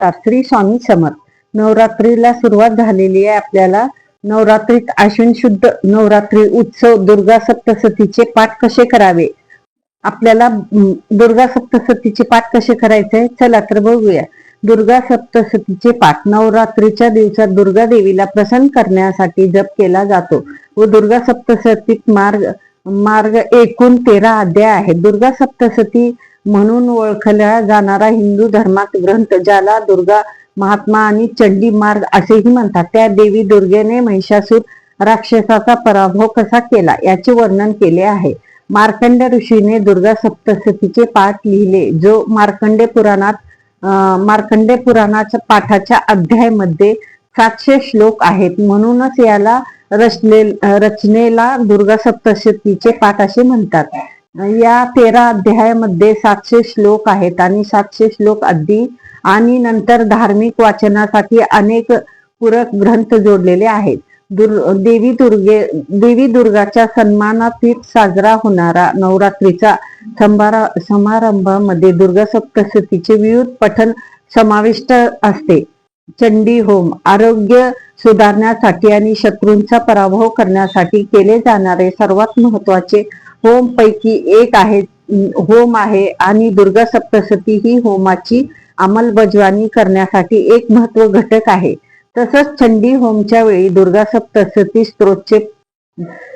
श्री स्वामी समर्थ. नवरात्रीला सुरुवात झालेली आहे आपल्याला. नवरात्रीत आश्विन शुद्ध नवरात्री उत्सव दुर्गा सप्तसतीचे पाठ कसे करावे? आपल्याला दुर्गा सप्तसतीचे पाठ कसे करायचे? चला तर बघूया. दुर्गा सप्तसतीचे पाठ नवरात्रीच्या दिवसात दुर्गा देवीला प्रसन्न करण्यासाठी जप केला जातो. व दुर्गा सप्तसतीत मार्ग मार्ग एकूण तेरा अध्याय आहे दुर्गा सप्तसती म्हणून ओळखला जाणारा हिंदू धर्मात ग्रंथ ज्याला दुर्गा महात्मा आणि चंडी मार्ग असेही म्हणतात. त्या देवी दुर्गेने महिषासूर राक्षसाचा पराभव कसा केला? याचे वर्णन केले आहे. मार्कंड ऋषीने दुर्गा सप्तशतीचे पाठ लिहिले जो मार्कंडे पुराणात अं, मार्कंडे पुराणाच्या पाठाच्या अध्यायमध्ये सातशे श्लोक आहेत. म्हणूनच याला रचले रचनेला दुर्गा सप्तशतीचे पाठ असे म्हणतात. या तेरा अध्यायामध्ये सातशे श्लोक आहेत आणि सातशे श्लोक आधी आणि नंतर धार्मिक वाचनासाठी अनेक पूरक ग्रंथ जोडलेले आहेत. दुर देवी दुर्गे देवी दुर्गाच्या सन्मानातीत साजरा होणारा नवरात्रीचा संभारा समारंभामध्ये दुर्गा सप्तशतीचे विविध पठण समाविष्ट असते. चंडी होम आरोग्य सुधारण्यासाठी आणि शत्रूंचा पराभव करण्यासाठी केले जाणारे सर्वात महत्त्वाचे होम पैकी एक आहे होम आहे आणि दुर्गा सप्तशती ही होमाची अंमलबजावणी करण्यासाठी एक महत्त्व घटक आहे. तसंच चंडी होमच्या वेळी दुर्गा सप्तशती स्त्रोतचे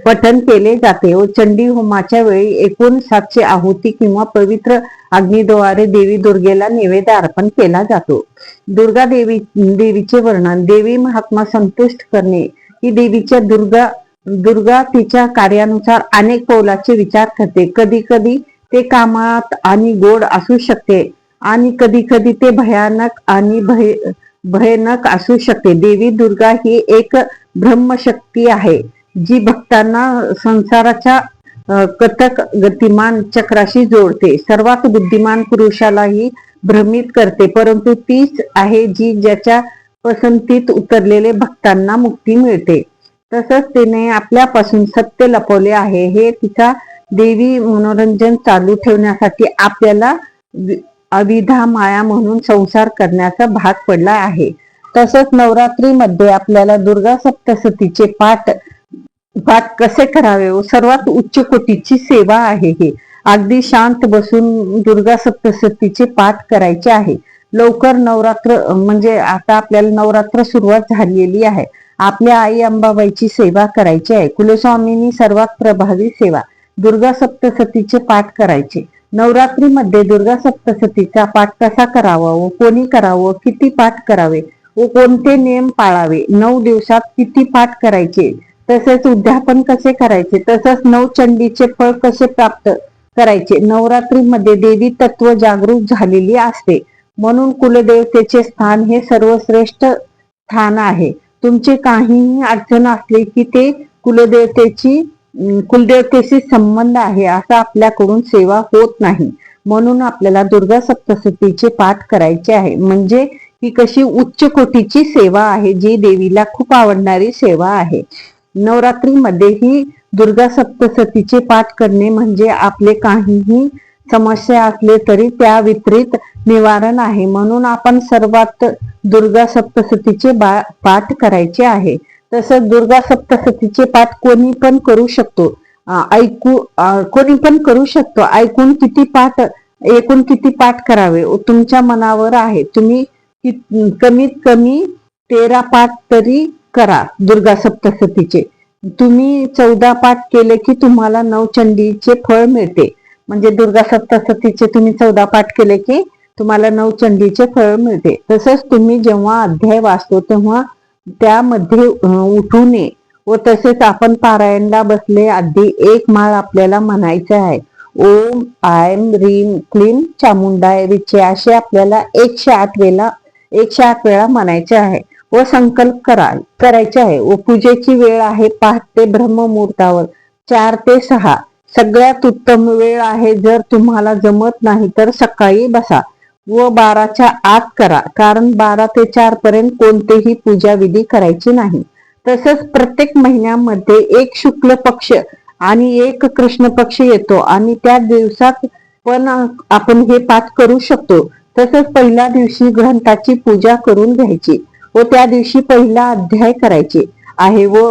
पठन केले जाते व चंडी होमाच्या वेळी एकूण सातशे आहुती किंवा पवित्र अग्नीद्वारे देवी दुर्गेला नैवेद्य अर्पण केला जातो. दुर्गा देवी देवीचे वर्णन देवी महात्मा संतुष्ट करणे ही देवीच्या दुर्गा दुर्गा तिच्या कार्यानुसार अनेक पौलाचे विचार करते. कधी कधी ते कामात आणि गोड असू शकते आणि कधी कधी ते भयानक आणि भय भयानक असू शकते. देवी दुर्गा ही एक ब्रह्मशक्ती आहे जी भक्तांना संसाराच्या कथक गतिमान चक्राशी जोडते. सर्वात बुद्धिमान पुरुषालाही भ्रमित करते परंतु तीच आहे जी ज्याच्या पसंतीत उतरलेले भक्तांना मुक्ती मिळते. तसंच तिने आपल्यापासून सत्य लपवले आहे. हे तिचा देवी मनोरंजन चालू ठेवण्यासाठी आपल्याला वि- अविधा माया म्हणून संसार करण्याचा भाग पडला आहे. तसंच नवरात्रीमध्ये आपल्याला दुर्गा सप्तशतीचे पाठ पाठ कसे करावे? व सर्वात उच्च कोटीची सेवा आहे हे. अगदी शांत बसून दुर्गा सप्तशतीचे पाठ करायचे आहे. लवकर नवरात्र म्हणजे आता आपल्याला नवरात्र सुरुवात झालेली आहे. आपल्या आई अंबाबाईची सेवा करायची आहे. कुलस्वामींनी सर्वात प्रभावी सेवा दुर्गा सप्तसतीचे पाठ करायचे. नवरात्रीमध्ये दुर्गा सप्तसतीचा पाठ कसा करावा व कोणी करावं किती पाठ करावे व कोणते नियम पाळावे नऊ दिवसात किती पाठ करायचे तसेच उद्यापन कसे करायचे तसंच नवचंडीचे फळ कसे प्राप्त करायचे नवरात्रीमध्ये देवी तत्व जागरूक झालेली असते. म्हणून कुलदेवतेचे स्थान हे सर्वश्रेष्ठ स्थान आहे. तुमचे काहीही अडचण असले की ते कुलदेवतेची कुलदेवतेशी संबंध आहे असा आपल्याकडून सेवा होत नाही. म्हणून आपल्याला दुर्गा सप्तशतीचे पाठ करायचे आहे. म्हणजे ही कशी उच्च कोटीची सेवा आहे जी देवीला खूप आवडणारी सेवा आहे. नवरात्रीमध्ये ही दुर्गा सप्तशतीचे पाठ करणे म्हणजे आपले काहीही समस्या असले तरी त्या विपरीत निवारण आहे. म्हणून आपण सर्वात दुर्गा सप्तशतीचे पाठ करायचे आहे. तसंच दुर्गा सप्तशतीचे पाठ कोणी पण करू शकतो. ऐकू कोणी पण करू शकतो. ऐकून किती पाठ एकूण किती पाठ करावे? तुमच्या मनावर आहे. तुम्ही कमीत कमी तेरा पाठ तरी करा दुर्गा सप्तशतीचे. तुम्ही चौदा पाठ केले की तुम्हाला नवचंडीचे फळ मिळते. म्हणजे दुर्गा सप्तसतीचे तुम्ही चौदा पाठ केले की तुम्हाला नवचंडीचे फळ मिळते. तसंच तुम्ही जेव्हा अध्याय वाचतो तेव्हा त्यामध्ये उठू नये व तसेच आपण पारायणला बसले आधी एक माळ आपल्याला म्हणायचे आहे. ओम आयम रीम क्लीम चामुंडाय विचे असे आपल्याला एकशे आठ वेळा एकशे आठ वेळा म्हणायचे आहे व संकल्प करा करायचे आहे. व पूजेची वेळ आहे पहाटे ब्रह्ममुहूर्तावर चार ते सहा. सगळ्यात उत्तम वेळ आहे जर तुम्हाला जमत नाही तर सकाळी बसा व बाराच्या आत करा. कारण बारा ते चार पर्यंत कोणतेही पूजा विधी करायची नाही. तसंच प्रत्येक महिन्यामध्ये एक शुक्ल पक्ष आणि एक कृष्ण पक्ष येतो आणि त्या दिवसात पण आपण हे पाठ करू शकतो. तसंच पहिल्या दिवशी ग्रंथाची पूजा करून घ्यायची व त्या दिवशी पहिला अध्याय करायचे आहे व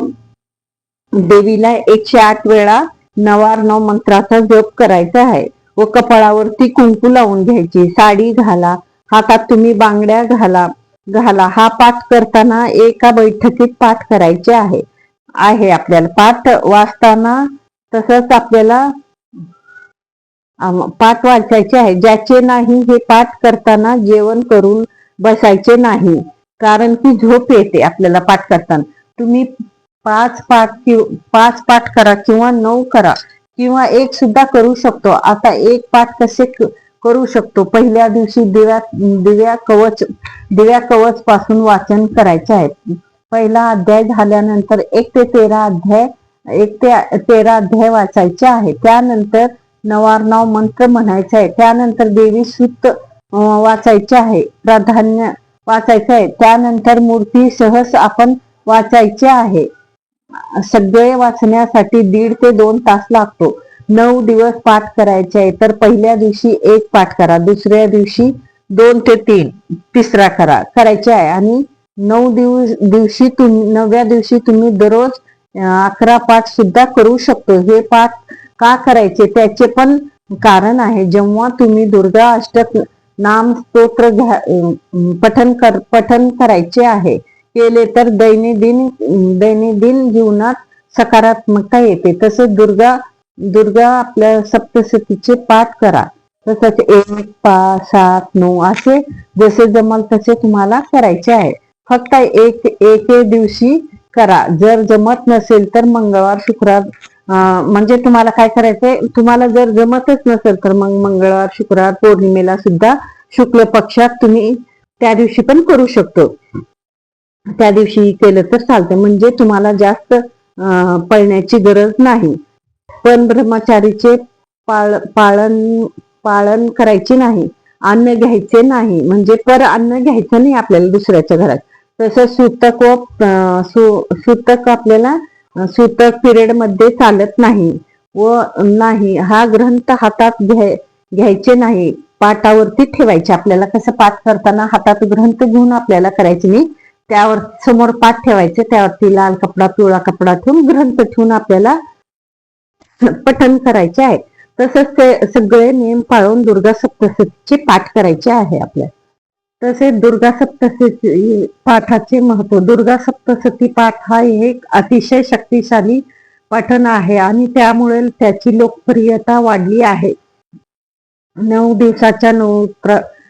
देवीला एकशे आठ वेळा नवार नव मंत्राचा जप करायचा आहे. व कपाळावरती कुंकू लावून घ्यायची. साडी घाला. हातात तुम्ही बांगड्या घाला घाला. हा पाठ करताना एका बैठकीत पाठ करायचे आहे. आहे आपल्याला पाठ वाचताना तसंच आपल्याला पाठ वाचायचे आहे. ज्याचे नाही हे पाठ करताना जेवण करून बसायचे नाही. कारण की झोप येते आपल्याला पाठ करताना. तुम्ही पाच पाठ किंवा पाच पाठ करा किंवा नऊ करा किंवा एक सुद्धा करू शकतो. आता एक पाठ कसे करू शकतो? पहिल्या दिवशी दिव्या दिव्या कवच दिव्या कवच पासून वाचन करायचे आहे. पहिला अध्याय झाल्यानंतर एक ते तेरा अध्याय एक ते तेरा अध्याय वाचायचे आहे. त्यानंतर नवारनाव मंत्र म्हणायचे आहे. त्यानंतर देवी सूत वाचायचे आहे. प्राधान्य वाचायचं आहे. त्यानंतर मूर्ती सहज आपण वाचायचे आहे. सगळे वाचण्यासाठी दीड ते दोन तास लागतो. नऊ दिवस पाठ करायचे आहे तर पहिल्या दिवशी एक पाठ करा दुसऱ्या दिवशी दोन ते तीन तिसरा करा करायचे आहे. आणि नऊ दिवस दिवशी तुम नवव्या दिवशी तुम्ही दररोज अकरा पाठ सुद्धा करू शकतो. हे पाठ का करायचे? त्याचे पण कारण आहे. जेव्हा तुम्ही दुर्गा अष्टक नाम स्तोत्र घ्या पठन कर पठन करायचे आहे केले तर दैनंदिन दैनंदिन जीवनात सकारात्मकता येते. तसंच दुर्गा दुर्गा आपल्या सप्तशतीचे पाठ करा. तसंच एक पाच सात नऊ असे जसे जमल तसे तुम्हाला करायचे आहे. फक्त एक एक दिवशी करा. जर जमत नसेल तर मंगळवार शुक्रवार म्हणजे तुम्हाला काय करायचंय? तुम्हाला जर जमतच नसेल तर मग मंगळवार शुक्रवार पौर्णिमेला सुद्धा शुक्ल पक्षात तुम्ही त्या दिवशी पण करू शकतो. त्या दिवशी केलं तर चालतं. म्हणजे तुम्हाला जास्त पळण्याची गरज नाही. पण ब्रह्मचारीचे पाळ पाळन पाळन करायचे नाही. अन्न घ्यायचे नाही. म्हणजे पर अन्न घ्यायचं नाही आपल्याला दुसऱ्याच्या घरात. तसंच सूतक व सूतक आपल्याला सूतक पिरियडमध्ये चालत नाही व नाही. हा ग्रंथ हातात घ्याय घ्यायचे नाही. पाटावरती ठेवायचे. आपल्याला कसं पाठ करताना हातात ग्रंथ घेऊन आपल्याला करायचे नाही. त्यावर समोर पाठ ठेवायचे. त्यावरती लाल कपडा पिवळा कपडा ठेवून ग्रंथ ठेवून आपल्याला पठन करायचे आहे. तसंच ते सगळे नियम पाळून दुर्गा सप्तशतीचे पाठ करायचे आहे आपल्या. तसेच दुर्गा सप्तशती पाठाचे महत्त्व. दुर्गा सप्तशती पाठ हा एक अतिशय शक्तिशाली पठण आहे आणि त्यामुळे त्याची लोकप्रियता वाढली आहे. नऊ दिवसाच्या नऊ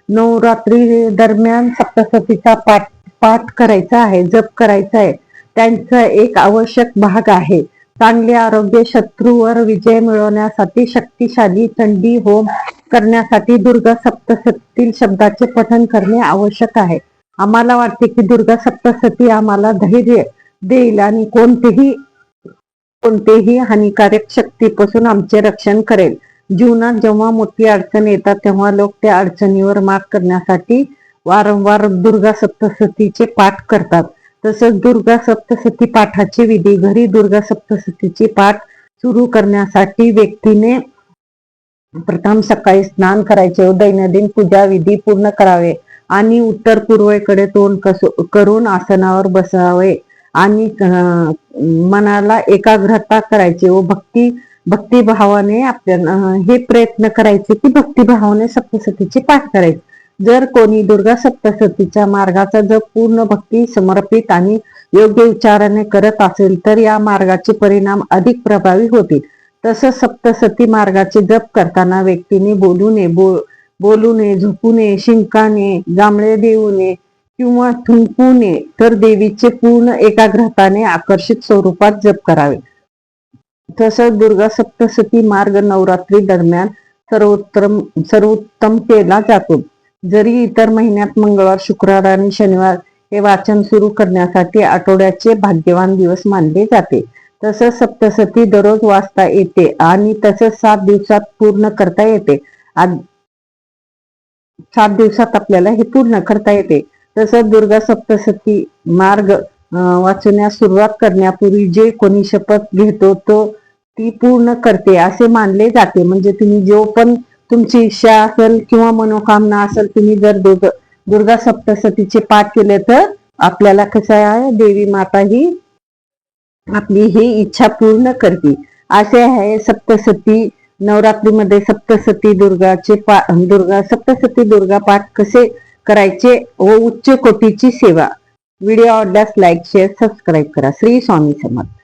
नवरात्री दरम्यान सप्तशतीचा पाठ पाठ करायचा आहे जप करायचा आहे त्यांचा एक आवश्यक भाग आहे. चांगले आरोग्य शत्रूवर विजय मिळवण्यासाठी शक्तिशाली चंडी होम करण्यासाठी दुर्गा सप्तशतील शब्दाचे पठन करणे आवश्यक आहे. आम्हाला वाटते की दुर्गा सप्तशती आम्हाला धैर्य देईल आणि कोणतेही कोणतेही हानिकारक शक्तीपासून आमचे रक्षण करेल. जीवनात जेव्हा मोठी अडचण येतात तेव्हा लोक त्या अडचणीवर मात करण्यासाठी वारंवार दुर्गा सप्तशतीचे पाठ करतात. तसंच दुर्गा सप्तशती पाठाची विधी घरी दुर्गा सप्तशतीचे पाठ सुरू करण्यासाठी व्यक्तीने प्रथम सकाळी स्नान करायचे व दैनंदिन पूजा विधी पूर्ण करावे आणि उत्तर पूर्वेकडे तोंड कस- करून आसनावर बसावे आणि मनाला एकाग्रता करायची व भक्ती भक्तिभावाने आपल्या हे प्रयत्न करायचे की भक्तिभावाने सप्तशतीचे पाठ करायचे. जर कोणी दुर्गा सप्तशतीच्या मार्गाचा जप पूर्ण भक्ती समर्पित आणि योग्य विचाराने करत असेल तर या मार्गाचे परिणाम अधिक प्रभावी होतील. तसंच सप्तसती मार्गाचे जप करताना व्यक्तीने बोलू नये बो बोलू नये झोपू नये शिंकाने जांभळे देऊ नये किंवा थुंकू नये तर देवीचे पूर्ण एकाग्रताने आकर्षित स्वरूपात जप करावे. तसंच दुर्गा सप्तशती मार्ग नवरात्री दरम्यान सर्वोत्तम सर्वोत्तम केला जातो. जरी इतर महिन्यात मंगळवार शुक्रवार आणि शनिवार हे वाचन सुरू करण्यासाठी आठवड्याचे भाग्यवान दिवस मानले जाते. तसंच सप्तसती दररोज वाचता येते आणि तसंच सात दिवसात पूर्ण करता येते. सात दिवसात आपल्याला हे पूर्ण करता येते. तसंच दुर्गा सप्तसती मार्ग वाचण्यास सुरुवात करण्यापूर्वी जे कोणी शपथ घेतो तो ती पूर्ण करते असे मानले जाते. म्हणजे तुम्ही जो पण तुमची इच्छा असेल किंवा मनोकामना असेल तुम्ही जर दुर्ग दुर्गा सप्तशतीचे पाठ केले तर आपल्याला कसं आहे देवी माता ही आपली ही इच्छा पूर्ण करते. असे आहे सप्तसती नवरात्रीमध्ये सप्तसती दुर्गाचे पा दुर्गा सप्तसती दुर्गा पाठ कसे करायचे व उच्च कोटीची सेवा. व्हिडिओ आवडल्यास लाईक शेअर सबस्क्राईब करा. श्री स्वामी समर्थ.